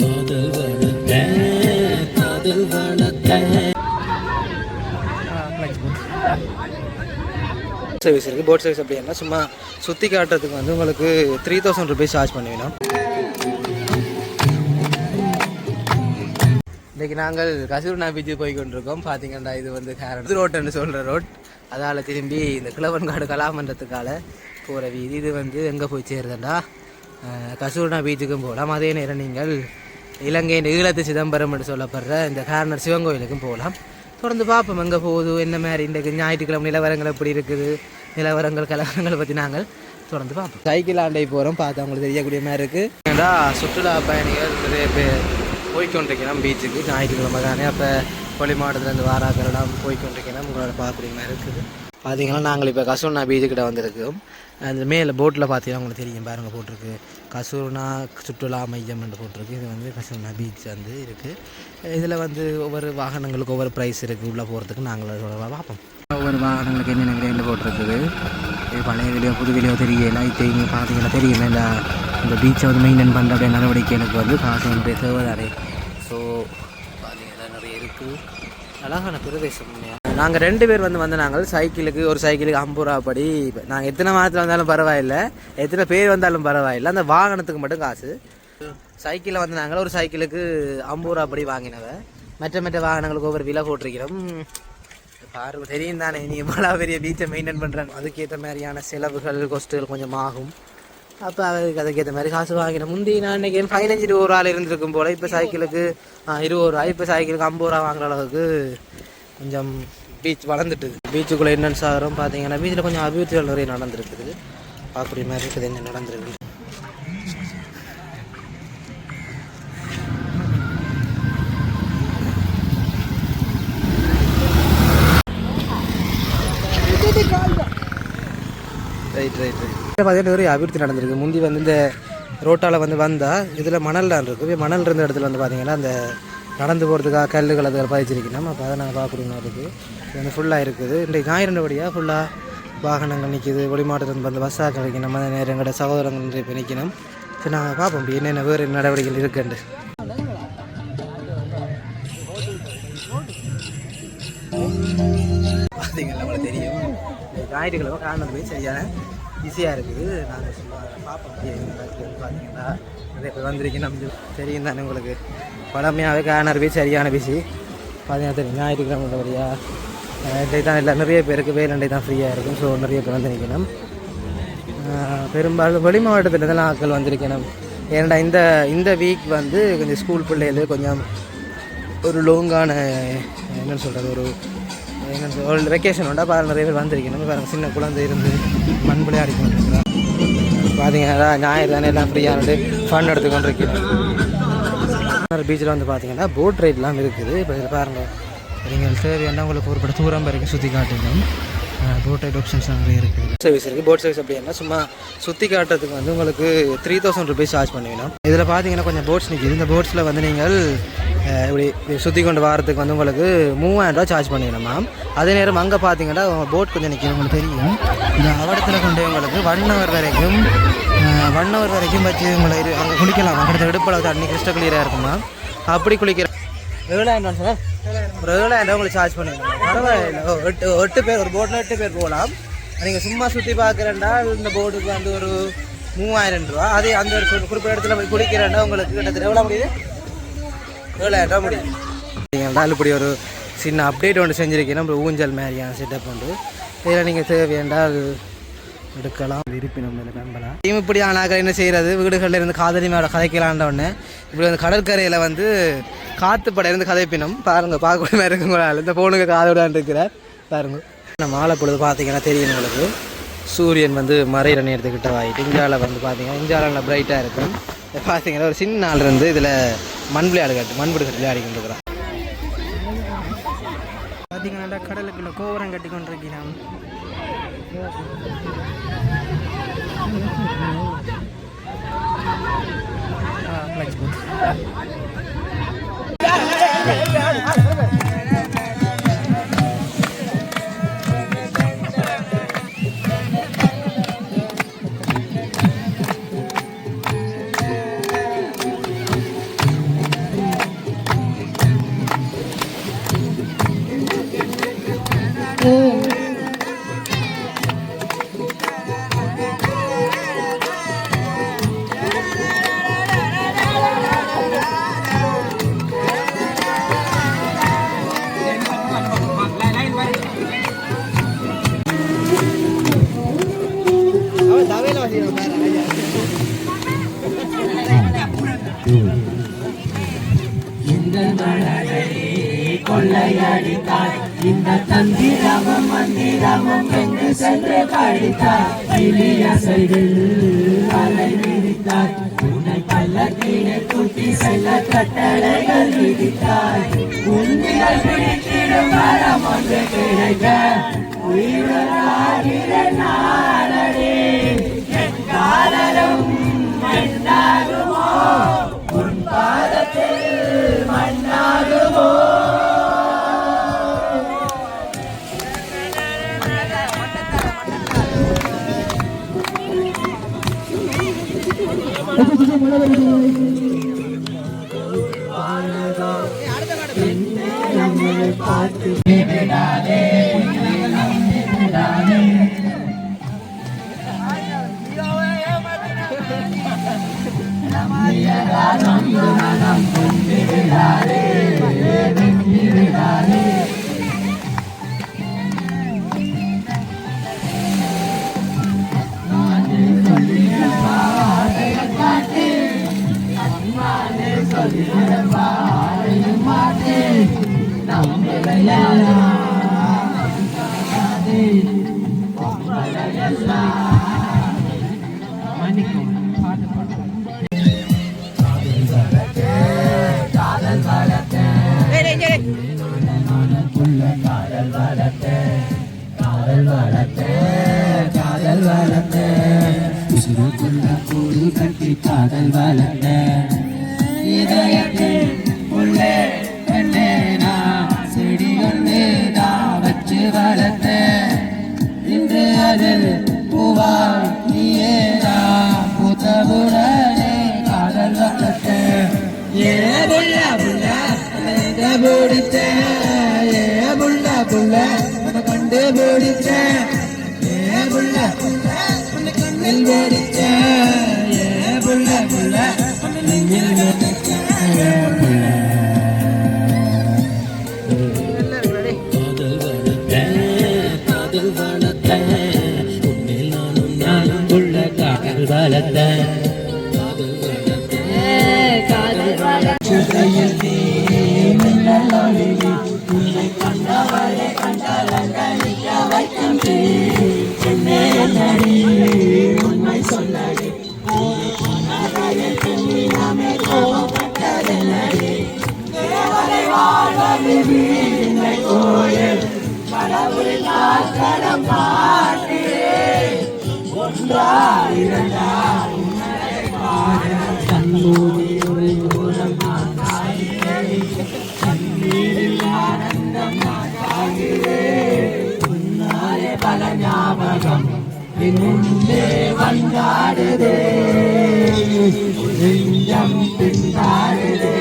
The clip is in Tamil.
காதல் வளர்த்த காதல் வளர்த்த. சர்வீஸ் இருக்குது போட் சர்வீஸ் அப்படின்னா சும்மா சுற்றி காட்டுறதுக்கு வந்து உங்களுக்கு த்ரீ தௌசண்ட் ருபீஸ் சார்ஜ் பண்ணுவேணும் இன்றைக்கி நாங்கள் கசூர்னா பீச்சு போய் கொண்டிருக்கோம். பார்த்தீங்கன்னா இது வந்து கேரட் ரோட்டுன்னு சொல்கிற ரோட் அதால் திரும்பி இந்த கிழவன்காடு கலாமன்றத்துக்கால போகிற வீதி. இது வந்து எங்கே போய் சேருதுண்டா? கசூர்னா பீச்சுக்கும் போகலாம் அதே நேரம் நீங்கள் இலங்கையின் ஈழத்து சிதம்பரம் என்று சொல்லப்படுற இந்த கார்னர் சிவன் கோயிலுக்கும் போகலாம். தொடர்ந்து பார்ப்போம் எங்கே போகுது என்ன மாதிரி இன்றைக்கு ஞாயிற்றுக்கிழமை நிலவரங்கள் எப்படி இருக்குது நிலவரங்கள் கலவரங்களை பற்றி நாங்கள் தொடர்ந்து பார்ப்போம். சைக்கிள் ஆண்டை போகிறோம் பார்த்து அவங்களுக்கு தெரியக்கூடிய மாதிரி இருக்குது ஏன்னா சுற்றுலா பயணிகள் நிறைய பேர் போய்க்கொண்டிருக்கிறோம் பீச்சுக்கு ஞாயிற்றுக்கிழமை தானே அப்போ கொல்லி மாவட்டத்துலேருந்து வாராக்கெல்லாம் போய்க்கொண்டிருக்கிறோம். உங்களோட பார்க்கக்கூடிய மாதிரி இருக்குது. பார்த்தீங்கன்னா நாங்கள் இப்போ கசூர்னா பீச்சுக்கிட்ட வந்திருக்கோம். அந்த மேலே போட்டில் பார்த்தீங்கன்னா உங்களுக்கு தெரியும் பாருங்கள் போட்டிருக்கு கசூர்னா சுற்றுலா மையம் என்று போட்டிருக்கு. இது வந்து கசூர்னா பீச் வந்து இருக்குது இதில் வந்து ஒவ்வொரு வாகனங்களுக்கு ஒவ்வொரு ப்ரைஸ் இருக்குது உள்ளே போகிறதுக்கு நாங்கள் அதோட பார்ப்போம். ஒவ்வொரு வாகனங்களுக்கு என்னென்ன கிரேண்டு போட்டிருக்குது இது பழைய விலையோ புது விலையோ தெரியல. இப்போ இங்கே பார்த்தீங்கன்னா தெரியும் இந்த இந்த பீச்சை வந்து மெயின்டைன் பண்ணுற நடவடிக்கை நடவடிக்கைகளுக்கு வந்து காசு வந்து தேவைதானே. ஸோ பார்த்தீங்கன்னா நிறைய இருக்குது அழகான பிரதேசம் நாங்கள் ரெண்டு பேர் வந்து வந்து நாங்கள் சைக்கிளுக்கு ஒரு சைக்கிளுக்கு ஐம்பது ரூபா படி. நாங்கள் எத்தனை மாதத்தில் வந்தாலும் பரவாயில்லை. எத்தனை பேர் வந்தாலும் பரவாயில்லை. அந்த வாகனத்துக்கு மட்டும் காசு. சைக்கிளில் வந்து நாங்கள் ஒரு சைக்கிளுக்கு ஐம்பது ரூபா படி வாங்கினவ. மற்ற மற்ற வாகனங்களுக்கு ஒவ்வொரு விலை போட்டிருக்கிறோம். பார்வை தெரியும் தானே. நீ எவ்வளோ பெரிய பீச்சை மெயின்டைன் பண்ணுறேன் அதுக்கேற்ற மாதிரியான செலவுகள் கொஸ்ட்டுகள் கொஞ்சம் ஆகும். அப்போ அதுக்கு அதுக்கேற்ற மாதிரி காசு வாங்கினேன் முந்தி நான் இன்றைக்கி பதினஞ்சு இருபது ரூபா இருந்திருக்கும் போல். இப்போ சைக்கிளுக்கு இருபது ரூபா. இப்போ சைக்கிளுக்கு ஐம்பது ரூபா வாங்குற அளவுக்கு கொஞ்சம் பீச் வளர்ந்துட்டு பீச்சுக்குள்ளே என்னென்னு சாரும் பார்த்தீங்கன்னா பீச்சில் கொஞ்சம் அபிவிருத்திகள் நிறைய நடந்திருக்குது. பார்க்கக்கூடிய மாதிரி இருக்குது என்ன நடந்திருக்கு ரைட் ரைட் ரைட் பார்த்தீங்கன்னா நிறைய அபிவிருத்தி நடந்திருக்கு. முந்தி வந்து இந்த ரோட்டால் வந்து வந்தால் இதில் மணல் தான் இருக்குது மணல் இருந்த இடத்துல வந்து பார்த்தீங்கன்னா அந்த நடந்து போகிறதுக்காக கல்லுகள் அதுகள் பதிச்சிருக்கணும் அப்போ அதை நாங்கள் பார்க்குறோம் அதுக்கு இது வந்து ஃபுல்லாக இருக்குது. இன்றைக்கு ஞாயிறுபடியாக ஃபுல்லாக வாகனங்கள் நிற்கிது வெளிமாவட்டத்தில் வந்து பஸ்ஸாக கிடைக்கும் நம்ம நேரம் எங்களோட சகோதரங்கள் இப்போ நிற்கணும் சரி நாங்கள் பார்ப்போம். என்னென்ன வேறு நடவடிக்கைகள் இருக்குண்டு பார்த்தீங்களா நம்மளுக்கு தெரியும். இந்த ஞாயிற்றுக்கிழமை காரணம் போய் சரியான ஈஸியாக இருக்குது. நாங்கள் சும்மா பார்ப்போம் என்ன நடக்குதுன்னு பார்த்தீங்கன்னா பேர் வந்திருக்கீங்க. நம்ம தெரியும் தானே உங்களுக்கு. பழமையாகவே காரணம் சரியான பிஸி. பார்த்தீங்கன்னா தெரியும். ஞாயிற்றுக்கிழமை வழியாக இன்றைக்கு தான் இல்லை நிறைய பேருக்கு வேலண்டை தான் ஃப்ரீயாக இருக்கும். ஸோ நிறைய பேர் வந்து நிற்கணும் பெரும்பாலும் வெளி மாவட்டத்தில் ஆட்கள் வந்திருக்கணும். ஏன்னா இந்த இந்த வீக் வந்து கொஞ்சம் ஸ்கூல் பிள்ளைகள் கொஞ்சம் ஒரு லோங்கான என்னன்னு சொல்கிறது ஒரு என்ன ஒரு வெக்கேஷன் உண்டா? பாருங்கள் நிறைய பேர் வந்திருக்கணும். பாருங்கள் சின்ன குழந்தை இருந்து மண் விளையாடி கொண்டிருக்கிறா பார்த்தீங்கன்னா ஞாயிறு தானே எல்லாம் ஃப்ரீயாக ஃபன் எடுத்துக்கொண்டு இருக்கிறேன் பீச்சில் வந்து பார்த்தீங்கன்னா போட் ரைட்லாம் இருக்குது. இப்போ இதில் பாருங்கள் நீங்கள் தேவையான உங்களுக்கு ஒரு படம் தூரம் வரைக்கும் சுற்றி காட்டிடும் போட் ரைட் ஆப்ஷன்ஸ் நிறைய இருக்குது. சர்வீஸ் இருக்குது போட் சர்வீஸ் அப்படின்னா சும்மா சுற்றி காட்டுறதுக்கு வந்து உங்களுக்கு த்ரீ தௌசண்ட் ருபீஸ் சார்ஜ் பண்ணிக்கணும் இதில் பார்த்தீங்கன்னா கொஞ்சம் போட்ஸ் நிற்கிது இந்த போட்ஸில் வந்து நீங்கள் இப்படி சுற்றி கொண்டு வரத்துக்கு வந்து உங்களுக்கு மூவாயிரம் ரூபா சார்ஜ் பண்ணிடலாம் மேம் அதே நேரம் அங்கே பார்த்தீங்கன்னா போட் கொஞ்சம் நிற்கும் உங்களுக்கு தெரியும். இந்த அவடத்தில் கொண்டு உங்களுக்கு ஒன் ஹவர் வரைக்கும் ஒன் ஹவர் வரைக்கும் வச்சு உங்களை இரு அங்கே குளிக்கலாம். அங்கே இடுப்பளவு தண்ணி கிறிஸ்டல் கிளியராக இருக்குமா அப்படி குளிக்கிற ஏழாயிரம் சார் ஒரு ஏழாயிரம் உங்களுக்கு சார்ஜ் பண்ணிடணும் பரவாயில்ல. எட்டு எட்டு பேர் ஒரு போட்டில் எட்டு பேர் போகலாம். நீங்கள் சும்மா சுற்றி பார்க்குறேன்டா இந்த போட்டுக்கு வந்து ஒரு மூவாயிரம் ரூபா அதே அந்த ஒரு குறிப்பிட்ட இடத்துல போய் குளிக்கிறேன்டா உங்களுக்கு கிட்டத்தட்ட எவ்வளோ முடியுது? முடியும் இப்படி ஒரு சின்ன அப்டேட் ஒன்று செஞ்சுருக்கீங்க? நம்ம ஊஞ்சல் மாதிரியான செட்டப் உண்டு. இதில் நீங்கள் தேவையென்றால் எடுக்கலாம். இருப்பினம் நம்பலாம். டீம் இப்படி ஆனாக்க என்ன செய்கிறது வீடுகளில் இருந்து காதலி மேலே கதைக்கலான்ற இப்படி வந்து கடற்கரையில் வந்து காற்றுப்படை இருந்து கதைப்பினம் பாருங்கள் பார்க்கக்கூடிய மாதிரி இருக்குங்களா இந்த ஃபோனுக்கு காதோடான் இருக்கிறார் பாருங்க. நம்ம மாலை பொழுது பார்த்தீங்கன்னா தெரியும் உங்களுக்கு. சூரியன் வந்து மறையிற நேரத்துக்கிட்ட ஆகிட்டு இந்தியாவில் வந்து பார்த்தீங்கன்னா இந்தியாவில் நல்லா பிரைட்டாக இருக்கும். பார்த்தீங்கன்னா ஒரு சின்ன நாள் இருந்து இதில் மண் விளையாடு கட்டு மண் பிடி விளையாடி கொண்டு இருக்கிறான் பார்த்தீங்கன்னா கடலுக்குள்ள கோபுரம் கட்டி கொண்டிருக்கிறான் ஃப்ளெக்ஸ் பூத் கொள்ளையடித்தாய் இந்த தந்திரமும் மந்திரமும் என்று சென்று படித்தாய் இலியசைகள் அலை விரித்தாய் உன்னை பல்லக்கீழே தூக்கி செல்ல கட்டளைகள் விதித்தாய் உன்னிகள் பிடித்திடும் மரம் ஒன்று கிடைக்க உயிராகிற நாளடே என் காதலும் மண்ணாகுமோ? உன் பாதத்தில் மண்ணாகும். நம்மளை பார்த்து விடாதே விடாதே காதல் உண்மை சொல்லடி நாமே கோபப்பட்டதெல்லடி கோயில் கடவுளின் ஆசனம் பாட்டு ஒன்றா இரண்டா உன்னை பாட தன்னோடு நின்றே வந்தாடுதே நெஞ்சம் பின்னாடுதே